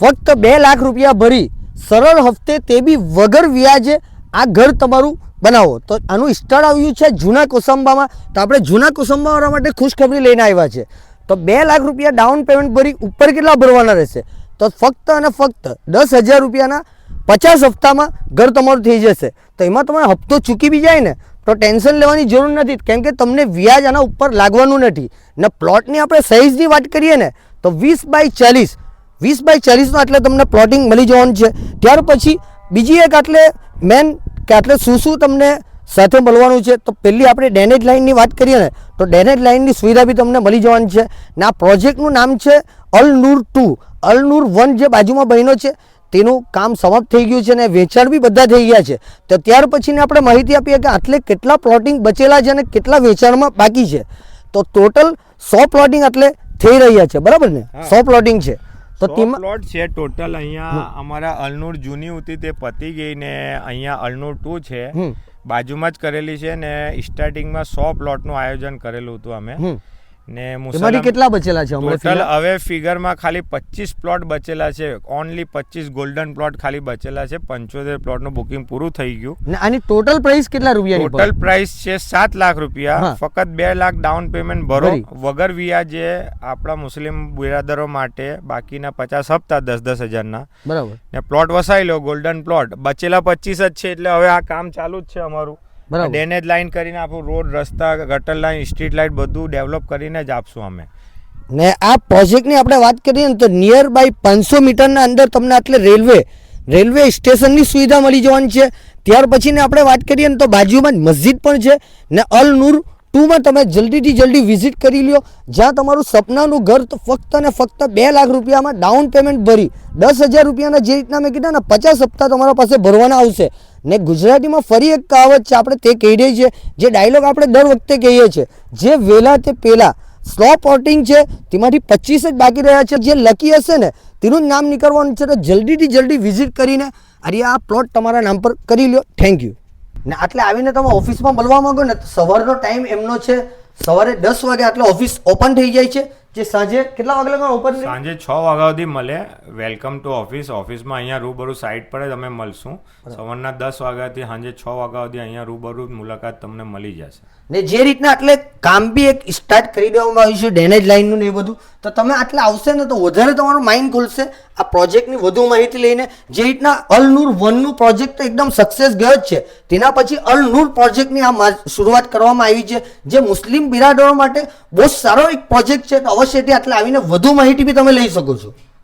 ફક્ત બે લાખ રૂપિયા ભરી. સરળ હફતે તે બી વગર વ્યાજે આ ઘર તમારું બનાવો. તો આનું સ્ટાર્ટ આવ્યું છે જૂના કોસંબામાં. તો આપણે જૂના કોસંબાવાળા માટે ખુશખબરી લઈને આવ્યા છે. તો બે લાખ રૂપિયા ડાઉન પેમેન્ટ ભરી ઉપર કેટલા ભરવાના રહેશે? તો ફક્ત અને ફક્ત દસ હજાર રૂપિયાના પચાસ હપ્તામાં ઘર તમારું થઈ જશે. તો એમાં તમે હપ્તો ચૂકી બી જાય ને, તો ટેન્શન લેવાની જરૂર નથી. કેમ કે તમને વ્યાજ આના ઉપર લાગવાનું નથી. ને પ્લોટની આપણે સાઇઝની વાત કરીએ ને, તો વીસ બાય ચાલીસ વીસ બાય ચાલીસનો આટલે તમને પ્લોટિંગ મળી જવાનું છે. ત્યાર પછી બીજી એક આટલે મેન કે આટલે શું શું તમને સાથે મળવાનું છે. તો પહેલી આપણે ડેનેજ લાઇનની વાત કરીએ ને તો ડેનેજ લાઇનની સુવિધા બી તમને મળી જવાની છે. ને આ પ્રોજેક્ટનું નામ છે અલ નૂર ટુ. અલ નૂર વન જે બાજુમાં બન્યો છે તેનું કામ સમાપ્ત થઈ ગયું છે અને વેચાણ બી બધા થઈ ગયા છે. તો ત્યાર પછીને આપણે માહિતી આપીએ કે આટલે કેટલા પ્લોટિંગ બચેલા છે અને કેટલા વેચાણમાં બાકી છે. તો ટોટલ સો પ્લોટિંગ આટલે થઈ રહ્યા છે. બરાબર ને? સો પ્લોટિંગ છે. તો તેમાં પ્લોટ છે ટોટલ અહીંયા અમારા અલનૂર જૂની હતી તે પતી ગઈ ને અહીંયા અલનૂર ટુ છે. બાજુમાં જ કરેલી છે ને સ્ટાર્ટિંગમાં સો પ્લોટનું આયોજન કરેલું હતું અમે. ને એમાંથી કેટલા બચેલા છે ટોટલ હવે ફિગરમાં ખાલી પચીસ પ્લોટ બચેલા છે. ઓનલી પચીસ ગોલ્ડન પ્લોટ ખાલી બચેલા છે. પંચોતેર પ્લોટનું બુકિંગ પૂરું થઈ ગયું. અને આની ટોટલ પ્રાઇસ કેટલા રૂપિયા ટોટલ પ્રાઇસ છે સાત લાખ રૂપિયા. ફક્ત બે લાખ ડાઉન પેમેન્ટ ભરો. વગર વ્યાજે આપણા મુસ્લિમ બિરાદરો માટે બાકીના પચાસ હપ્તા દસ દસ હજારના. બરાબર. ને પ્લોટ વસાઈ લો ગોલ્ડન પ્લોટ બચેલા પચીસ જ છે એટલે હવે આ કામ ચાલુ જ છે અમારું. ડેનેજ લાઈન કરીને આપણું રોડ રસ્તા ગટર લાઈન સ્ટ્રીટ લાઇટ બધું ડેવલપ કરીને જ આપશું અમે. ને આ પ્રોજેક્ટની આપણે વાત કરીએ ને તો નિયર બાય પાંચસો મીટરના અંદર તમને આટલે રેલવે રેલવે સ્ટેશનની સુવિધા મળી જવાની છે. ત્યાર પછીને આપણે વાત કરીએ ને તો બાજુમાં જ મસ્જિદ પણ છે ને અલ નૂર ટુમાં તમે જલ્દીથી જલ્દી વિઝિટ કરી લ્યો. જ્યાં તમારું સપનાનું ઘર ફક્ત ને ફક્ત બે લાખ રૂપિયામાં ડાઉન પેમેન્ટ ભરી. દસ હજાર રૂપિયાના જે રીતના મેં કીધા ને, પચાસ હપ્તા તમારા પાસે ભરવાના આવશે. ને ગુજરાતીમાં ફરી એક કહાવત છે આપણે તે કહી દઈએ છીએ, જે ડાયલોગ આપણે દર વખતે કહીએ છીએ. જે વહેલા તે પહેલાં સ્લો પોર્ટિંગ છે, તેમાંથી પચીસ જ બાકી રહ્યા છે. જે લકી હશે ને, તેનું નામ નીકળવાનું છે. તો જલ્દીથી જલ્દી વિઝિટ કરીને અરે આ પ્લોટ તમારા નામ પર કરી લ્યો. થેન્ક યુ ને આટલે આવીને તમે ઓફિસમાં બોલવા માંગો ને સવારનો ટાઈમ એમનો છે. સવારે દસ વાગે આટલે ઓફિસ ઓપન થઈ જાય છે. જે સાંજે કેટલા વાગે લગાડ ઓપન સાંજે છ વાગ્યા સુધી મળે. વેલકમ ટુ ઓફિસ ઓફિસમાં અહીંયા રૂબરૂ સાઇટ પર જ અમે મળશું. સવારના દસ વાગ્યાથી સાંજે છ વાગ્યા સુધી અહીંયા રૂબરૂ મુલાકાત તમને મળી જશે. ને જે રીતના એટલે કામ બી એક સ્ટાર્ટ કરી દેવામાં આવ્યું છે ડેનેજ લાઇનનું ને એ બધું તો તમે આટલે આવશે ને તો વધારે તમારું માઇન્ડ ખુલશે. આ પ્રોજેક્ટની વધુ માહિતી લઈને જે રીતના અલ નૂર વનનું પ્રોજેક્ટ તો એકદમ સક્સેસ ગયો જ છે. તેના પછી અલ નૂર પ્રોજેક્ટની આ શરૂઆત કરવામાં આવી છે. જે મુસ્લિમ બિરાદરો માટે બહુ સારો એક પ્રોજેક્ટ છે. તો અવશ્યથી આટલે આવીને વધુ માહિતી બી તમે લઈ શકો છો.